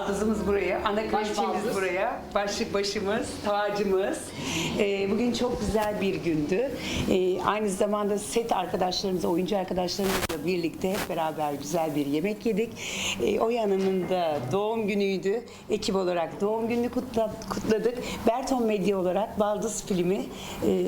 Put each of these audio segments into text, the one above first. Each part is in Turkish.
Baldızımız buraya, ana kraliçemiz buraya, başlık başımız, tacımız. Ee, bugün çok güzel bir gündü. Ee, aynı zamanda set arkadaşlarımızla, oyuncu arkadaşlarımızla birlikte hep beraber güzel bir yemek yedik. Ee, Oya Hanım'ın da doğum günüydü. Ekip olarak doğum gününü kutla- kutladık. Berton Medya olarak Baldız filmi e,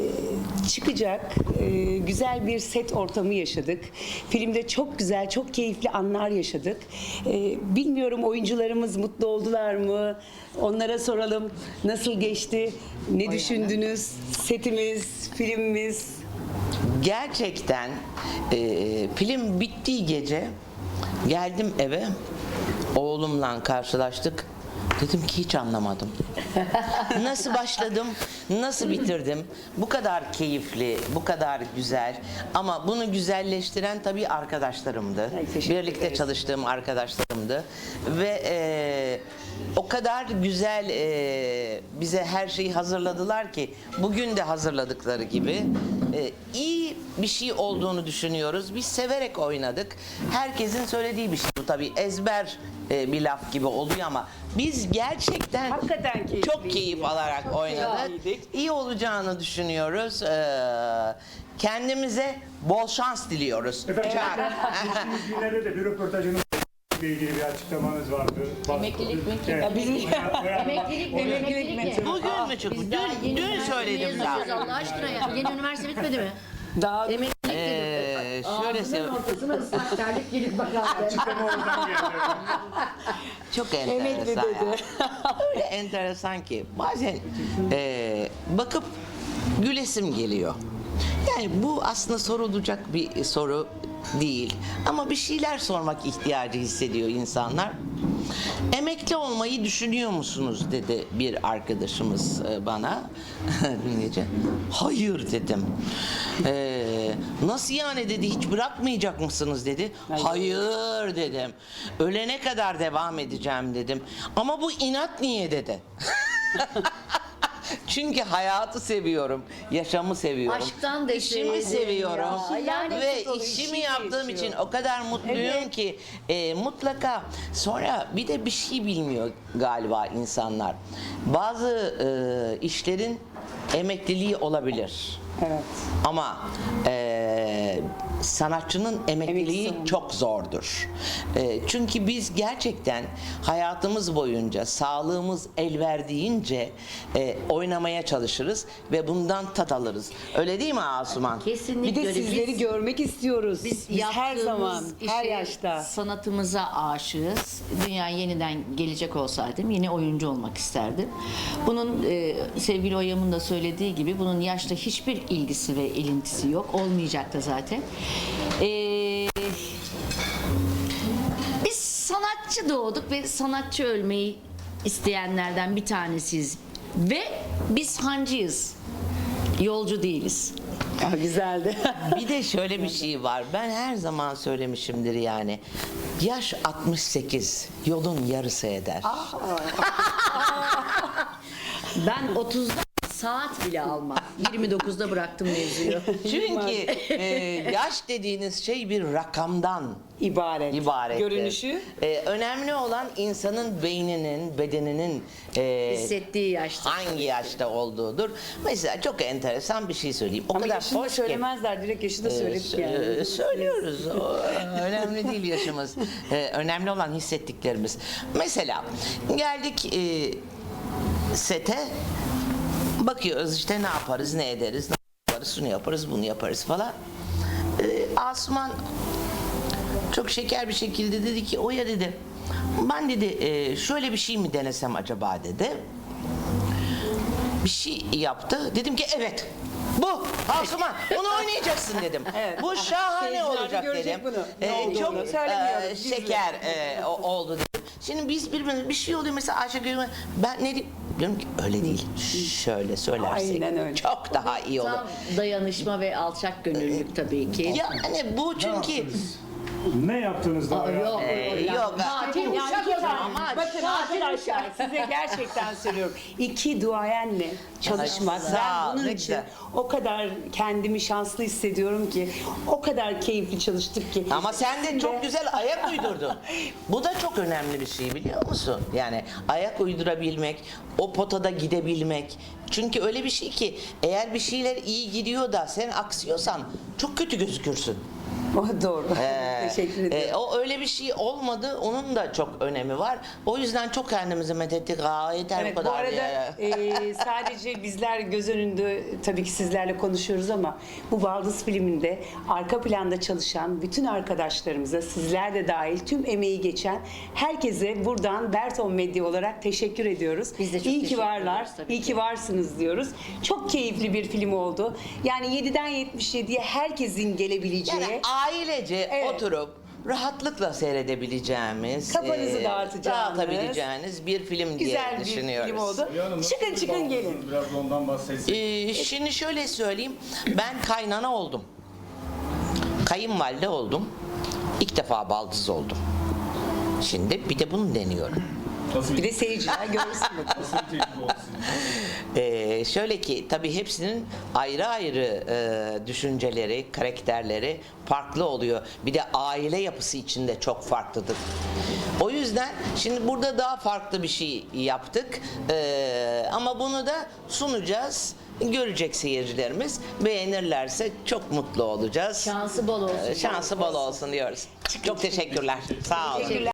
çıkacak. E, güzel bir set ortamı yaşadık. Filmde çok güzel, çok keyifli anlar yaşadık. E, bilmiyorum oyuncularımız mutlu oldular mı? Onlara soralım. Nasıl geçti? Ne düşündünüz? Setimiz, filmimiz. Gerçekten e, film bittiği gece geldim eve oğlumla karşılaştık. Dedim ki hiç anlamadım. Nasıl başladım, nasıl bitirdim? Bu kadar keyifli, bu kadar güzel. Ama bunu güzelleştiren tabii arkadaşlarımdı. Ay, teşekkür Birlikte ederiz. çalıştığım arkadaşlarımdı. Ve e, o kadar güzel e, bize her şeyi hazırladılar ki bugün de hazırladıkları gibi e, iyi bir şey olduğunu düşünüyoruz. Biz severek oynadık. Herkesin söylediği bir şey bu tabii ezber e, bir laf gibi oluyor ama biz gerçekten Hakikaten keyifliydi çok keyif alarak Çok oynadık. keyifliydik. İyi olacağını düşünüyoruz. Ee, kendimize bol şans diliyoruz. Efendim, geçtiğimiz günlerde de bir röportajınızla ilgili bir açıklamanız vardı. Emeklilik mi? Evet. Ya bizim- Emeklilik Emeklilik mi? Bugün mü çıktı? Dün, dün söyledim daha. Allah aşkına ya. Yeni üniversite bitmedi mi? Daha Emeklilik. Ee, şöyle söyleyeyim. ortasına ıslak terlik gelip bakalım. Açıklama oradan geldi. Çok Emekli enteresan. dedi. ya. Öyle enteresan ki bazen e, bakıp gülesim geliyor. Yani bu aslında sorulacak bir soru değil. Ama bir şeyler sormak ihtiyacı hissediyor insanlar. Emekli olmayı düşünüyor musunuz dedi bir arkadaşımız e, bana gece. Hayır dedim. Ee, nasıl yani dedi hiç bırakmayacak mısınız dedi. Hayır dedim. Ölene kadar devam edeceğim dedim. Ama bu inat niye dedi. Çünkü hayatı seviyorum, yaşamı seviyorum. Aşktan İşimi deseydin seviyorum. ya. Yani Ve işimi yaptığım için o kadar mutluyum Evet. ki e, mutlaka sonra bir de bir şey bilmiyor galiba insanlar. Bazı e, işlerin emekliliği olabilir. Evet. Ama e, sanatçının emekliliği Emeklisi çok zordur. E, çünkü biz gerçekten hayatımız boyunca sağlığımız el verdiğince e, oynamaya çalışırız ve bundan tat alırız. Öyle değil mi Asuman? Bir Kesinlikle de öyle. sizleri Biz- görmek istiyoruz. Biz, Biz, her yaptığımız zaman, her işe, yaşta. sanatımıza aşığız. Dünya yeniden gelecek olsaydım yine oyuncu olmak isterdim. Bunun e, sevgili Oyam'ın da söylediği gibi bunun yaşla hiçbir ilgisi ve ilintisi yok. Olmayacak da zaten. E, biz sanatçı doğduk ve sanatçı ölmeyi isteyenlerden bir tanesiyiz. Ve biz hancıyız. Yolcu değiliz. Ah, güzeldi. Bir de şöyle bir şey var. Ben her zaman söylemişimdir yani. Yaş 68, yolun yarısı eder. Ben 30'da saat bile almam. 29'da bıraktım mevzuyu. Çünkü e, yaş dediğiniz şey bir rakamdan İbaret. ibaret. Görünüşü. önemli olan insanın beyninin, bedeninin e, Hissettiği yaşta. hangi yaşta olduğudur. Mesela çok enteresan bir şey söyleyeyim. O Ama kadar yaşını da hoş ki. söylemezler. Direkt yaşı da Ee, söyledik sö- yani. Söylüyoruz. O, önemli değil yaşımız. Ee, önemli olan hissettiklerimiz. Mesela geldik e, sete bakıyoruz işte ne yaparız, ne ederiz, ne yaparız, şunu yaparız, bunu yaparız falan. Ee, Asuman çok şeker bir şekilde dedi ki Oya dedi ben dedi e, şöyle bir şey mi denesem acaba dedi bir şey yaptı. Dedim ki evet. Bu Asuman bunu oynayacaksın dedim. Evet. Bu şahane Seyirciler olacak görecek dedim. bunu. Ne Ee, olduğunu çok e, şeker e, oldu dedim. Şimdi biz birbirimize bir şey oluyor mesela Ayşegül ben ne diyeyim? Diyorum ki öyle değil. Şöyle söylersek Aynen öyle. çok daha iyi olur. Tam dayanışma ve alçak gönüllülük tabii ki. Yani bu çünkü Ne yaptınız da? Aa, ya? yok. Ee, yok. Tatil Yani uşak o zaman. Bakın arkadaşlar size gerçekten söylüyorum. İki duayenle çalışmak. Sağ Ben bunun için o kadar kendimi şanslı hissediyorum ki o kadar keyifli çalıştık ki. Ama sen de çok güzel ayak uydurdun. Bu da çok önemli bir şey biliyor musun? Yani ayak uydurabilmek, o potada gidebilmek. Çünkü öyle bir şey ki eğer bir şeyler iyi gidiyor da sen aksıyorsan çok kötü gözükürsün. O doğru. Ee, Teşekkür ederim. e, o öyle bir şey olmadı. Onun da çok önemi var. O yüzden çok kendimizi methettik. Aa yeter Evet bu bu kadar arada ya. e, sadece bizler göz önünde tabii ki sizlerle konuşuyoruz ama bu Baldız filminde arka planda çalışan bütün arkadaşlarımıza sizler de dahil tüm emeği geçen herkese buradan Berton Medya olarak teşekkür ediyoruz. Biz de çok İyi ki teşekkür varlar, tabii iyi ki. ki varsınız diyoruz. Çok keyifli bir film oldu. Yani 7'den 77'ye herkesin gelebileceği Yani ailece Evet. oturup rahatlıkla seyredebileceğimiz, Kafanızı e, dağıtacağınız, dağıtabileceğiniz bir film diye güzel bir düşünüyoruz. film oldu. Hülya Hanım, nasıl Çıkın bir çıkın gelin. Biraz da ondan bahsetsek. Ee, şimdi şöyle söyleyeyim. Ben kaynana oldum. Kayınvalide oldum. İlk defa baldız oldum. Şimdi bir de bunu deniyorum. Nasıl Bir de seyirciler görsün bakalım. nasıl bir tecrübe oldu sizin için? Ee, şöyle ki tabii hepsinin ayrı ayrı e, düşünceleri, karakterleri farklı oluyor. Bir de aile yapısı içinde çok farklıdır. O yüzden şimdi burada daha farklı bir şey yaptık. Ee, ama bunu da sunacağız. Görecek seyircilerimiz. Beğenirlerse çok mutlu olacağız. Şansı bol olsun. Ee, Şansı bol olsun diyoruz. Çok teşekkürler. Sağ olun. Teşekkürler.